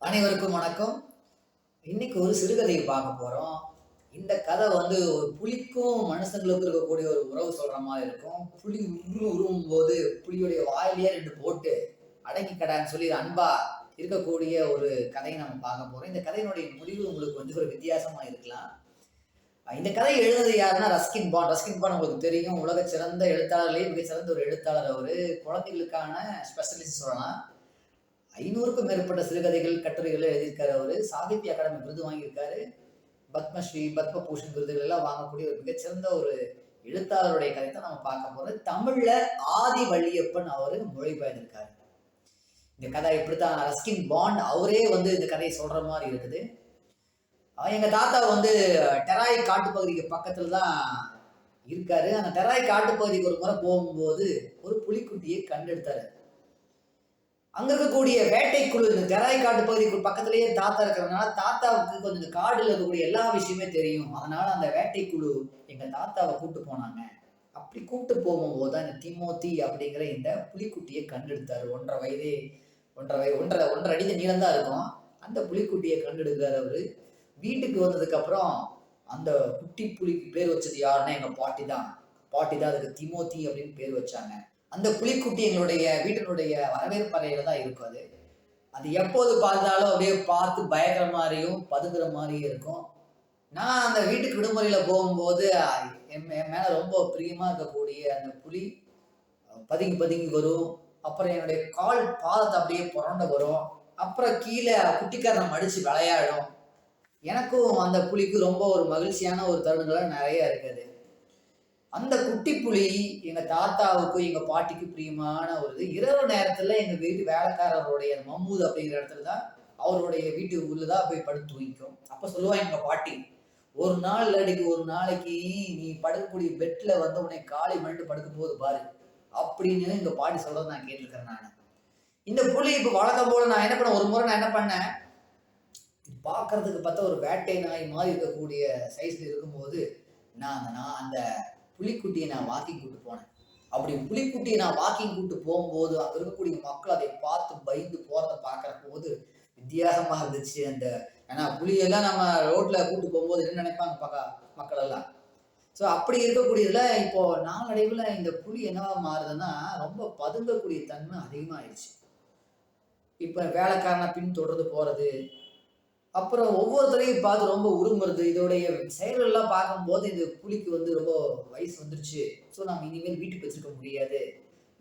அனைவருக்கும் வணக்கம். இன்னைக்கு ஒரு சிறுகதையை பார்க்க போறோம். இந்த கதை வந்து ஒரு புலிக்கும் மனுஷங்களுக்கும் இருக்கக்கூடிய ஒரு உறவு சொல்ற மாதிரி இருக்கும். புலி உரு உருவும் போது புலியுடைய வாயிலேயே ரெண்டு போட்டு அடங்கி கடான்னு சொல்லி அன்பா இருக்கக்கூடிய ஒரு கதையை நம்ம பார்க்க போறோம். இந்த கதையினுடைய முடிவு உங்களுக்கு வந்து ஒரு வித்தியாசமா இருக்கலாம். இந்த கதை எழுதுறது யாருன்னா ரஸ்கின் பான். ரஸ்கின் பான் உங்களுக்கு தெரியும். உலக சிறந்த எழுத்தாளர்லேயே மிக சிறந்த ஒரு எழுத்தாளர் அவரு. குழந்தைகளுக்கான ஸ்பெஷலிஸ்ட் சொல்லலாம். ஐநூறுக்கும் மேற்பட்ட சிறுகதைகள் கட்டுரைகள் எழுதியிருக்காரு அவரு. சாகித்ய அகாடமி விருது வாங்கியிருக்காரு. பத்மஸ்ரீ பத்மபூஷன் விருதுகள் எல்லாம் வாங்கக்கூடிய ஒரு மிகச்சிறந்த ஒரு எழுத்தாளருடைய கதை தான் நம்ம பார்க்க போறோம். தமிழ்ல ஆதி வள்ளியப்பன் அவரு மொழிபெயர்ந்திருக்காரு இந்த கதை இப்படித்தான் ரஸ்கின் பாண்ட் அவரே வந்து இந்த கதையை சொல்ற மாதிரி இருக்குது. எங்க தாத்தா வந்து டெராய் காட்டுப்பகுதிக்கு பக்கத்துல தான் இருக்காரு. அந்த டெராய் காட்டுப்பகுதிக்கு ஒரு முறை போகும்போது ஒரு புலிக்குட்டியை கண்டெடுத்தாரு. அங்க இருக்கக்கூடிய வேட்டைக்குழு இந்த தெராய் காட்டு பகுதிக்கு பக்கத்திலேயே தாத்தா இருக்கிறதுனால தாத்தாவுக்கு கொஞ்சம் இந்த காடுல இருக்கக்கூடிய எல்லா விஷயமே தெரியும். அதனால அந்த வேட்டைக்குழு எங்க தாத்தாவை கூப்பிட்டு போனாங்க. அப்படி கூப்பிட்டு போகும்போது தான் இந்த திமோத்தி அப்படிங்கிற இந்த புலிக்குட்டியை கண்டெடுத்தாரு. ஒன்றரை வயதே ஒன்றரை வயது ஒன்றரை ஒன்றரை அடி நீளம் தான் இருக்கும். அந்த புலிக்குட்டியை கண்டெடுக்கிறார் அவரு. வீட்டுக்கு வந்ததுக்கு அப்புறம் அந்த குட்டி புலிக்கு பேர் வச்சது யாருன்னா எங்க பாட்டி தான். பாட்டி தான் அதுக்கு திமோத்தி அப்படின்னு பேர் வச்சாங்க. அந்த புலிக்குட்டி எங்களுடைய வீட்டினுடைய வரவேற்பறையில தான் இருக்கும் அது. அது எப்போது பார்த்தாலும் அப்படியே பார்த்து பயக்கிற மாதிரியும் பதுங்குற மாதிரியும் இருக்கும். நான் அந்த வீட்டுக்கு விடுமுறையில் போகும்போது என் என் மேலே ரொம்ப பிரியமாக இருக்கக்கூடிய அந்த புலி பதுங்கி பதுங்கி வரும். அப்புறம் என்னுடைய கால் பாதத்தை அப்படியே புரண்ட வரும். அப்புறம் கீழே குட்டிக்காரன் மடித்து விளையாடும். எனக்கும் அந்த புலிக்கு ரொம்ப ஒரு மகிழ்ச்சியான ஒரு தருணங்கள்லாம் நிறைய இருக்குது. அந்த குட்டி புலி எங்க தாத்தாவுக்கும் எங்க பாட்டிக்கு பிரியமான ஒரு இது. இரவு நேரத்துல எங்க வீட்டு வேலைக்காரருடைய மம்மூது அப்படிங்கிற இடத்துல தான் அவருடைய வீட்டு உள்ளதான் போய் படுத்து தூங்கிக்கும். அப்ப சொல்லுவாங்க எங்க பாட்டி ஒரு நாள் இல்லாட்டிக்கு ஒரு நாளைக்கு நீ படுக்கக்கூடிய பெட்ல வந்து உன்னை காலை மண்டு படுக்க போது பாரு அப்படின்னு எங்க பாட்டி சொல்றது நான் கேட்டிருக்கிறேன் நான். இந்த புலி இப்ப வழக்கம் போல நான் என்ன பண்ண ஒரு முறை நான் என்ன பண்ணேன்? பார்க்கறதுக்கு பார்த்தா ஒரு வேட்டை நாய் மாதிரி இருக்கக்கூடிய சைஸ்ல இருக்கும்போது நான் அந்த நான் அந்த புலிக்குட்டியை நான் வாக்கிங் கூட்டு போனேன். அப்படி புலிக்குட்டியை நான் வாக்கிங் கூட்டு போகும்போது அங்கே இருக்கக்கூடிய மக்கள் அதை பார்த்து பயந்து போகிறத பார்க்குற போது வித்தியாசமாக இருந்துச்சு அந்த ஏன்னா புலியெல்லாம் நம்ம ரோட்டில் கூட்டு போகும்போது என்ன நினைப்பாங்க பக்கா மக்கள் எல்லாம் ஸோ அப்படி இருக்கக்கூடியதுல இப்போ நாளடைவில் இந்த புலி என்னவா மாறுதுன்னா ரொம்ப பதுங்கக்கூடிய தன்மை அதிகமாயிடுச்சு. இப்போ வேலைக்காரனை பின் தொடர்ந்து போகிறது அப்புறம் ஒவ்வொருத்தரையும் பார்த்து ரொம்ப உருமுறது இதோடைய செயல்கள்லாம் பார்க்கும்போது இந்த புலிக்கு வந்து ரொம்ப வயசு வந்துருச்சு. ஸோ நம்ம இனிமேல் வீட்டுக்கு வச்சிருக்க முடியாது.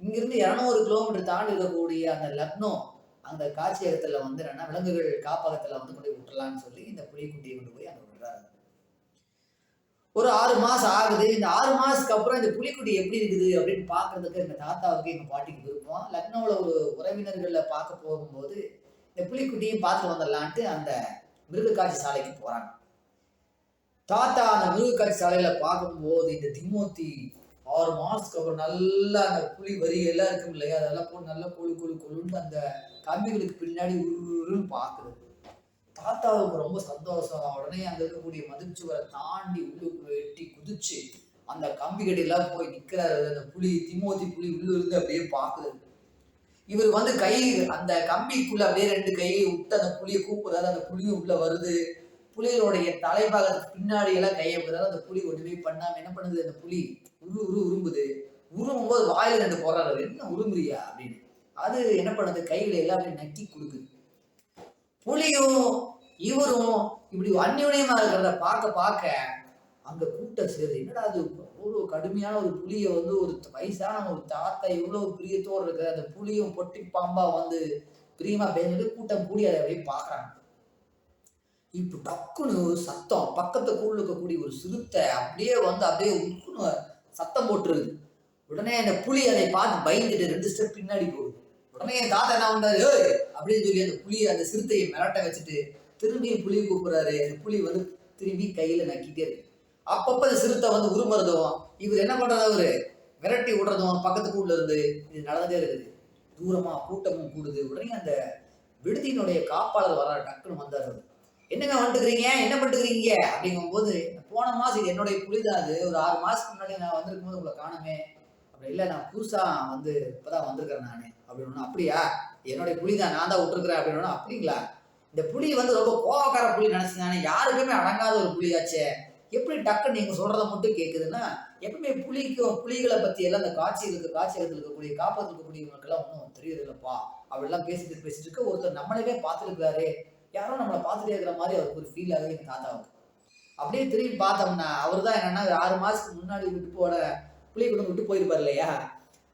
இங்கிருந்து இரநூறு கிலோமீட்டர் தாண்டி இருக்கக்கூடிய அந்த லக்னோ அந்த காட்சியகத்துல வந்து என்னன்னா விலங்குகள் காப்பகத்தில் வந்து கொண்டு போய் விட்டுறலாம்னு சொல்லி இந்த புலிக்குட்டியை கொண்டு போய் அங்கே விடுறாரு ஒரு ஆறு மாசம் ஆகுது. இந்த ஆறு மாசத்துக்கு அப்புறம் இந்த புலிக்குட்டி எப்படி இருக்குது அப்படின்னு பார்க்கிறதுக்கு எங்க தாத்தாவுக்கு எங்க பாட்டிக்கு விருப்பம். லக்னோவில் ஒரு உறவினர்களை பார்க்க போகும்போது இந்த புலிக்குட்டியும் பார்த்து வந்துடலான்ட்டு அந்த மிருகக்காட்சி சாலைக்கு போறாங்க. தாத்தா அந்த மிருகக்காட்சி சாலையில் சாலையில பார்க்கும்போது இந்த திமுத்தி ஆறு மாசத்துக்கு அப்புறம் நல்லா அந்த புலி வரி எல்லாம் இருக்கும் இல்லையா? அதெல்லாம் போட்டு நல்லா கொழு கொழு கொழுன்னு அந்த கம்பிகளுக்கு பின்னாடி உருன்னு பார்க்குறது தாத்தாவுக்கு ரொம்ப சந்தோஷம். உடனே அங்க இருக்கக்கூடிய மதிச்சுவரை தாண்டி உள்ளுக்குள்ள எட்டி குதிச்சு அந்த கம்பி கடையெல்லாம் போய் நிக்கிறாரு. அந்த புலி திமோத்தி புலி உள்ள இருந்து அப்படியே பார்க்குறது இவர் வந்து கை அந்த கம்பிக்குள்ள அப்படியே ரெண்டு கையை விட்டு அந்த புளியை கூப்பிடுறாரு. அந்த புலியும் உள்ள வருது. புலிகளுடைய தலைபாகத்துக்கு பின்னாடி எல்லாம் கையை விடுறாரு. அந்த புலி ஒன்றுமே பண்ணாம என்ன பண்ணுது? அந்த புலி உரு உரு உரும்புது. உருமும் போது வாயில ரெண்டு போறாரு என்ன உருமுறியா அப்படின்னு. அது என்ன பண்ணுது? கையில எல்லாம் நக்கி கொடுக்குது. புலியும் இவரும் இப்படி அந்யோன்யமா இருக்கிறத பார்க்க பார்க்க அங்க கூட்டம் சேருது. என்னடா அது ஒரு கடுமையான ஒரு புலியை வந்து ஒரு வயசான ஒரு தாத்தா இவ்வளவு பிரியத்தோடு இருக்கிற அந்த புலியும் பொட்டி பாம்பா வந்து பிரியமா பேசிட்டு கூட்டம் கூடி அதை அப்படியே பார்க்குறாங்க. இப்போ டக்குன்னு சத்தம் பக்கத்து கூழ் இருக்கக்கூடிய ஒரு சிறுத்தை அப்படியே வந்து அப்படியே உக்குன்னு சத்தம் போட்டுருது. உடனே அந்த புலி அதை பார்த்து பயந்துட்டு ரெண்டு ஸ்டெப் பின்னாடி போகுது. உடனே என் தாத்தா என்ன பண்றாரு? "ஏய்" அப்படின்னு சொல்லி அந்த புலி அந்த சிறுத்தையை மிரட்ட வச்சுட்டு திரும்பி புலி கூப்பிடுறாரு. அந்த புலி வந்து திரும்பி கையில நக்கிட்டே இருக்கு. அப்பப்ப சிறுத்தை வந்து உருமுறதும் இவர் என்ன பண்ணுறது அவரு? விரட்டி விடுறதும் பக்கத்து கூட்ல இருந்து இது நடந்தே இருக்குது. தூரமா கூட்டமும் கூடுது. உடனே அந்த விடுதியினுடைய காப்பாளர் வர டக்குன்னு வந்தாரு என்னங்க வந்துட்டுக்கிறீங்க என்ன பண்ணிட்டுக்கிறீங்க? அப்படிங்கும்போது போன மாசம் இது என்னுடைய புலிதான் அது. ஒரு ஆறு மாசத்துக்கு முன்னாடி நான் வந்திருக்கும் போது உங்களை காணுமே. அப்படி இல்லை நான் புதுசா வந்து இப்பதான் வந்திருக்கிறேன் நானு. அப்படின்னு அப்படியா? என்னுடைய புலிதான் நான் தான் விட்டுருக்குறேன். அப்படின்னு அப்படிங்களா? இந்த புலி வந்து ரொம்ப கோவக்கார புலி நினைச்சுதானே யாருக்குமே அடங்காத ஒரு புலியாச்சே. எப்படி டக்குன்னு நீங்கள் சொல்கிறத மட்டும் கேட்குதுன்னா எப்பவுமே புலிக்கும் புலிகளை பற்றியெல்லாம் எல்லாம் அந்த இருக்க காட்சியகத்தில் இருக்கக்கூடிய காப்பகத்தில் இருக்கக்கூடியவங்களுக்கெல்லாம் ஒன்றும் தெரியறதில்லப்பா. அப்படிலாம் பேசிட்டு பேசிட்டு இருக்க ஒருத்தர் நம்மளவே பார்த்துருக்காரு யாரோ நம்மளை பார்த்துட்டே இருக்கிற மாதிரி அவருக்கு ஒரு ஃபீல் ஆகுது எங்கள் தாத்தாவுக்கு. அப்படியே திரும்பி பார்த்தோம்னா அவர் தான் என்னென்னா ஆறு மாதத்துக்கு முன்னாடி விட்டு போட புலி கொண்டு விட்டு போயிருப்பார் இல்லையா?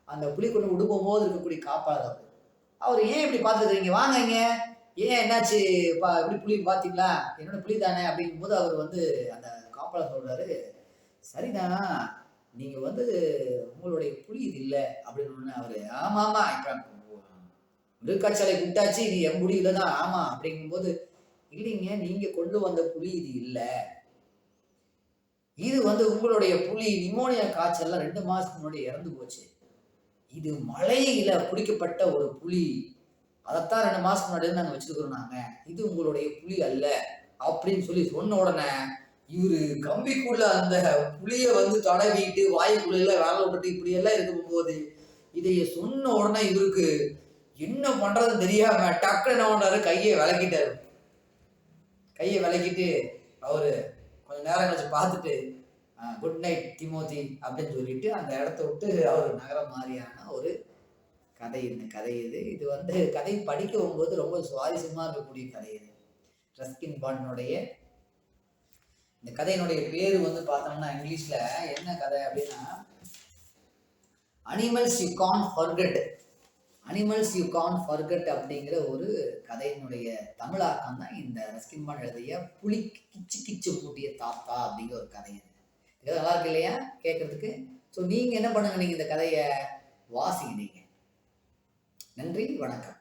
அந்த புலி கொண்டு விட்டு போகும்போது இருக்கக்கூடிய காப்பாளர் அவர். அவர் ஏன் இப்படி பார்த்துருக்குறீங்க? வாங்க இங்க. ஏன் என்னாச்சு? பா இப்படி புலி பார்த்தீங்களா? என்னோட புலி தானே அப்படிங்கும்போது அவர் வந்து அந்த மாப்பிள்ளை சொல்கிறாரு சரிதான் நீங்கள் வந்து உங்களுடைய புலி இது இல்லை அப்படின்னு அவர் ஆமாம் ஆமாம் ஆமா இப்ப விட்டாச்சு இது என் புலி இல்லைதான் ஆமாம் அப்படிங்கும்போது இல்லைங்க நீங்கள் கொண்டு வந்த புலி இது இல்லை. இது வந்து உங்களுடைய புலி நிமோனியா காய்ச்சல்ல ரெண்டு மாசத்துக்கு முன்னாடி இறந்து போச்சு. இது மழையில் குடிக்கப்பட்ட ஒரு புலி. அதைத்தான் ரெண்டு மாசத்துக்கு முன்னாடி நாங்கள் வச்சிருக்கிறோம் நாங்க. இது உங்களுடைய புலி அல்ல அப்படின்னு சொல்லி சொன்ன உடனே இவரு கம்பிக்குள்ள அந்த புளிய வந்து தடவிட்டு வாய்க்குள்ள வேலை விட்டுட்டு இப்படி எல்லாம் போகுது இதைய சொன்ன உடனே இவருக்கு என்ன பண்றதுன்னு தெரியாம டக்கு என்ன பண்றாரு? கையை விளக்கிட்டாரு. கையை விளக்கிட்டு அவரு கொஞ்ச நேரம் கழிச்சு பார்த்துட்டு குட் நைட் திமோதி அப்படின்னு சொல்லிட்டு அந்த இடத்த விட்டு அவர் நகர மாதிரியான ஒரு கதை இந்த கதை இது. இது வந்து கதை படிக்க போகும்போது ரொம்ப சுவாரஸ்யமாக இருக்கக்கூடிய கதை இது. ரஸ்கின் பாண்டினுடைய இந்த கதையினுடைய பேர் வந்து பார்த்தோம்னா இங்கிலீஷ்ல என்ன கதை அப்படின்னா animals you can't forget animals you can't forget அப்படிங்கிற ஒரு கதையினுடைய தமிழாக்கம் தான் இந்த ரஸ்கின்பான் எழுதிய புலி கிச்சு கிச்சு பூட்டிய தாத்தா அப்படிங்கிற ஒரு கதை இது இது நல்லா இருக்கு இல்லையா? கேட்கறதுக்கு ஸோ நீங்கள் என்ன பண்ணுங்க நீங்கள் இந்த கதையை வாசிங்க நீங்கள் நன்றி வணக்கம்.